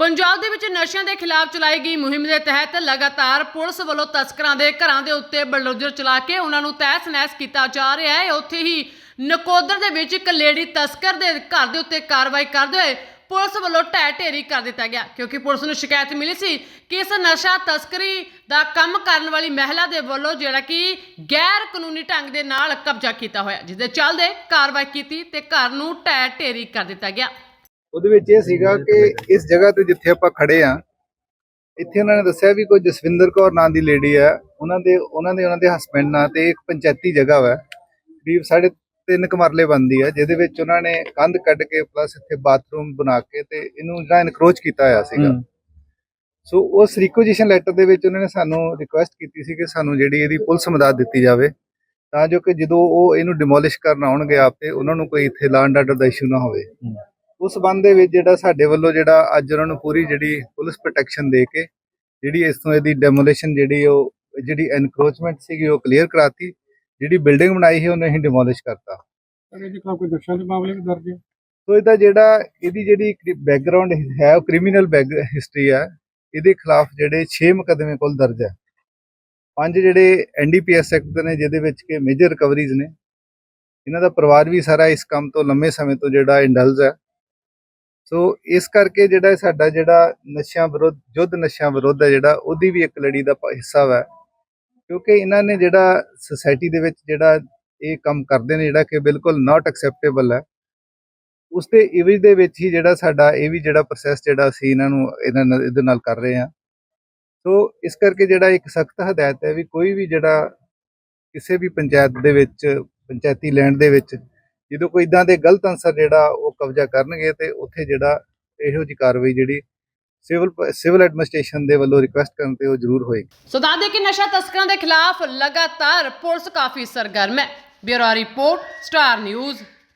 ਪੰਜਾਬ ਦੇ ਵਿੱਚ ਨਸ਼ਿਆਂ ਦੇ ਖਿਲਾਫ ਚਲਾਈ ਗਈ ਮੁਹਿੰਮ ਦੇ ਤਹਿਤ ਲਗਾਤਾਰ ਪੁਲਿਸ ਵੱਲੋਂ ਤਸਕਰਾਂ ਦੇ ਘਰਾਂ ਦੇ ਉੱਤੇ ਬਲਡੋਜ਼ਰ ਚਲਾ ਕੇ ਉਹਨਾਂ ਨੂੰ ਤਹਿਸ-ਨਹਿਸ ਕੀਤਾ ਜਾ ਰਿਹਾ ਹੈ। ਉੱਥੇ ਹੀ ਨਕੋਦਰ ਦੇ ਵਿੱਚ ਇੱਕ ਲੇਡੀ ਤਸਕਰ ਦੇ ਘਰ ਦੇ ਉੱਤੇ ਕਾਰਵਾਈ ਕਰਦੇ ਹੋਏ ਪੁਲਿਸ ਵੱਲੋਂ ਢਹਿ ਢੇਰੀ ਕਰ ਦਿੱਤਾ ਗਿਆ, ਕਿਉਂਕਿ ਪੁਲਿਸ ਨੂੰ ਸ਼ਿਕਾਇਤ ਮਿਲੀ ਸੀ ਕਿ ਇਸ ਨਸ਼ਾ ਤਸਕਰੀ ਦਾ ਕੰਮ ਕਰਨ ਵਾਲੀ ਮਹਿਲਾ ਦੇ ਵੱਲੋਂ ਜਿਹੜਾ ਕਿ ਗੈਰ ਕਾਨੂੰਨੀ ਢੰਗ ਦੇ ਨਾਲ ਕਬਜ਼ਾ ਕੀਤਾ ਹੋਇਆ, ਜਿਸ ਦੇ ਚੱਲਦੇ ਕਾਰਵਾਈ ਕੀਤੀ ਤੇ ਘਰ ਨੂੰ ਢਹਿ ਢੇਰੀ ਕਰ ਦਿੱਤਾ ਗਿਆ। ਉਹਦੇ ਵਿੱਚ ਇਹ ਸੀਗਾ ਕਿ ਇਸ ਜਗ੍ਹਾ ਤੇ ਜਿੱਥੇ ਆਪਾਂ ਖੜੇ ਆ ਇੱਥੇ ਉਹਨਾਂ ਨੇ ਦੱਸਿਆ ਵੀ ਕੋਈ ਜਸਵਿੰਦਰ ਕੌਰ ਨਾਂ ਦੀ ਲੇਡੀ ਆ ਉਹਨਾਂ ਦੇ ਉਹਨਾਂ ਦੇ ਉਹਨਾਂ ਦੇ ਹਸਬੰਡ ਨਾਲ ਤੇ ਇੱਕ ਪੰਚਾਇਤੀ ਜਗ੍ਹਾ ਵਾ। ਕਰੀਬ ਸਾਢੇ ਤਿੰਨ ਕਮਰਲੇ ਬੰਦੀ ਆ ਜਿਹਦੇ ਵਿੱਚ ਉਹਨਾਂ ਨੇ ਕੰਧ ਕੱਢ ਕੇ ਪਲੱਸ ਇੱਥੇ ਬਾਥਰੂਮ ਬਣਾ ਕੇ ਤੇ ਇਹਨੂੰ ਜਿਹੜਾ ਇਨਕਰੋਚ ਕੀਤਾ ਹੋਇਆ ਸੀਗਾ। ਸੋ ਉਸ ਰਿਕੁਜੀਸ਼ਨ ਲੈਟਰ ਦੇ ਵਿੱਚ ਉਹਨਾਂ ਨੇ ਸਾਨੂੰ ਰਿਕੁਐਸਟ ਕੀਤੀ ਸੀ ਕਿ ਸਾਨੂੰ ਜਿਹੜੀ ਇਹਦੀ ਪੁਲਿਸ ਮਦਦ ਦਿੱਤੀ ਜਾਵੇ ਤਾਂ ਜੋ ਕਿ ਜਦੋਂ ਉਹ ਇਹਨੂੰ ਡਿਮੋਲਿਸ਼ ਕਰਨ ਆਉਣਗੇ ਆਪ ਤੇ ਉਹਨਾਂ ਨੂੰ ਕੋਈ ਇੱਥੇ ਲਾਂਡ ਆਰਡਰ ਦਾ ਇਸ਼ੂ ਨਾ ਹੋਵੇ। ਉਸ ਸੰਬੰਧ ਦੇ ਵਿੱਚ ਜਿਹੜਾ ਸਾਡੇ ਵੱਲੋਂ ਜਿਹੜਾ ਅੱਜ ਉਹਨਾਂ ਨੂੰ ਪੂਰੀ ਜਿਹੜੀ ਪੁਲਿਸ ਪ੍ਰੋਟੈਕਸ਼ਨ ਦੇ ਕੇ ਜਿਹੜੀ ਇਸ ਤੋਂ ਇਹਦੀ ਡੈਮੋਲੀਸ਼ਨ ਜਿਹੜੀ ਉਹ ਜਿਹੜੀ ਐਨਕਰੋਚਮੈਂਟ ਸੀਗੀ ਉਹ ਕਲੀਅਰ ਕਰਾਤੀ ਜਿਹੜੀ ਬਿਲਡਿੰਗ ਬਣਾਈ ਸੀ ਉਹਨੂੰ ਅਸੀਂ ਡਿਮੋਲਿਸ਼ ਕਰਤਾ। ਅਰੇ ਜੀ ਕੋਈ ਨਸ਼ਿਆਂ ਦੇ ਮਾਮਲੇ ਵੀ ਦਰਜ ਹੈ? ਸੋ ਇਹਦਾ ਜਿਹੜਾ ਇਹਦੀ ਜਿਹੜੀ ਬੈਕਗ੍ਰਾਉਂਡ ਹੈ ਉਹ ਕ੍ਰਿਮੀਨਲ ਬੈਕ ਹਿਸਟਰੀ ਹੈ ਇਹਦੇ ਖਿਲਾਫ ਜਿਹੜੇ 6 ਮੁਕੱਦਮੇ ਕੁੱਲ ਦਰਜ ਹੈ ਪੰਜ ਜਿਹੜੇ ਐਨਡੀਪੀਐਸ ਐਕਟ ਦੇ ਨੇ ਜਿਹਦੇ ਵਿੱਚ ਕਿ ਮੇਜਰ ਰਿਕਵਰੀਜ਼ ਨੇ। ਇਹਨਾਂ ਦਾ ਪਰਿਵਾਰ ਵੀ ਸਾਰਾ ਇਸ ਕੰਮ ਤੋਂ ਲੰਮੇ ਸਮੇਂ ਤੋਂ ਜਿਹੜਾ ਇੰਡਲਜ ਹੈ ਸੋ ਇਸ ਕਰਕੇ ਜਿਹੜਾ ਸਾਡਾ ਜਿਹੜਾ ਨਸ਼ਿਆਂ ਵਿਰੁੱਧ ਯੁੱਧ ਨਸ਼ਿਆਂ ਵਿਰੁੱਧ ਹੈ ਜਿਹੜਾ, ਉਹਦੀ ਵੀ ਇੱਕ ਲੜੀ ਦਾ ਪ- ਹਿੱਸਾ ਵਾ। ਕਿਉਂਕਿ ਇਹਨਾਂ ਨੇ ਜਿਹੜਾ ਸੋਸਾਇਟੀ ਦੇ ਵਿੱਚ ਜਿਹੜਾ ਇਹ ਕੰਮ ਕਰਦੇ ਨੇ ਜਿਹੜਾ ਕਿ ਬਿਲਕੁਲ ਨਾਟ ਐਕਸੈਪਟੇਬਲ ਹੈ। ਉਸ ਦੇ ਇਵਜ ਦੇ ਵਿੱਚ ਹੀ ਜਿਹੜਾ ਸਾਡਾ ਇਹ ਵੀ ਜਿਹੜਾ ਪ੍ਰੋਸੈਸ ਜਿਹੜਾ ਅਸੀਂ ਇਹਨਾਂ ਨੂੰ, ਇਹਨਾਂ ਨਾਲ, ਇਹਦੇ ਨਾਲ ਕਰ ਰਹੇ ਹਾਂ। ਸੋ ਇਸ ਕਰਕੇ ਜਿਹੜਾ ਇੱਕ ਸਖਤ ਹਦਾਇਤ ਹੈ ਵੀ ਕੋਈ ਵੀ ਜਿਹੜਾ ਕਿਸੇ ਵੀ ਪੰਚਾਇਤ ਦੇ ਵਿੱਚ, ਪੰਚਾਇਤੀ ਲੈਂਡ ਦੇ ਵਿੱਚ ਜਦੋਂ ਕੋਈ ਇਦਾਂ ਦੇ ਗਲਤ ਅਨਸਰ ਜਿਹੜਾ ਉਹ ਕਬਜ਼ਾ ਕਰਨਗੇ ਤੇ ਉੱਥੇ ਜਿਹੜਾ ਇਹੋ ਜੀ ਕਾਰਵਾਈ ਜਿਹੜੀ ਸਿਵਲ ਸਿਵਲ ਐਡਮਿਨਿਸਟ੍ਰੇਸ਼ਨ ਦੇ ਵੱਲੋਂ ਰਿਕੁਐਸਟ ਕਰਨ ਤੇ ਉਹ ਜ਼ਰੂਰ ਹੋਏਗੀ। ਸੋ ਦੱਸ ਕਿ ਨਸ਼ਾ ਤਸਕਰਾਂ ਦੇ ਖਿਲਾਫ ਲਗਾਤਾਰ ਪੁਲਿਸ ਕਾਫੀ ਸਰਗਰਮ ਹੈ। Bureau report, star news.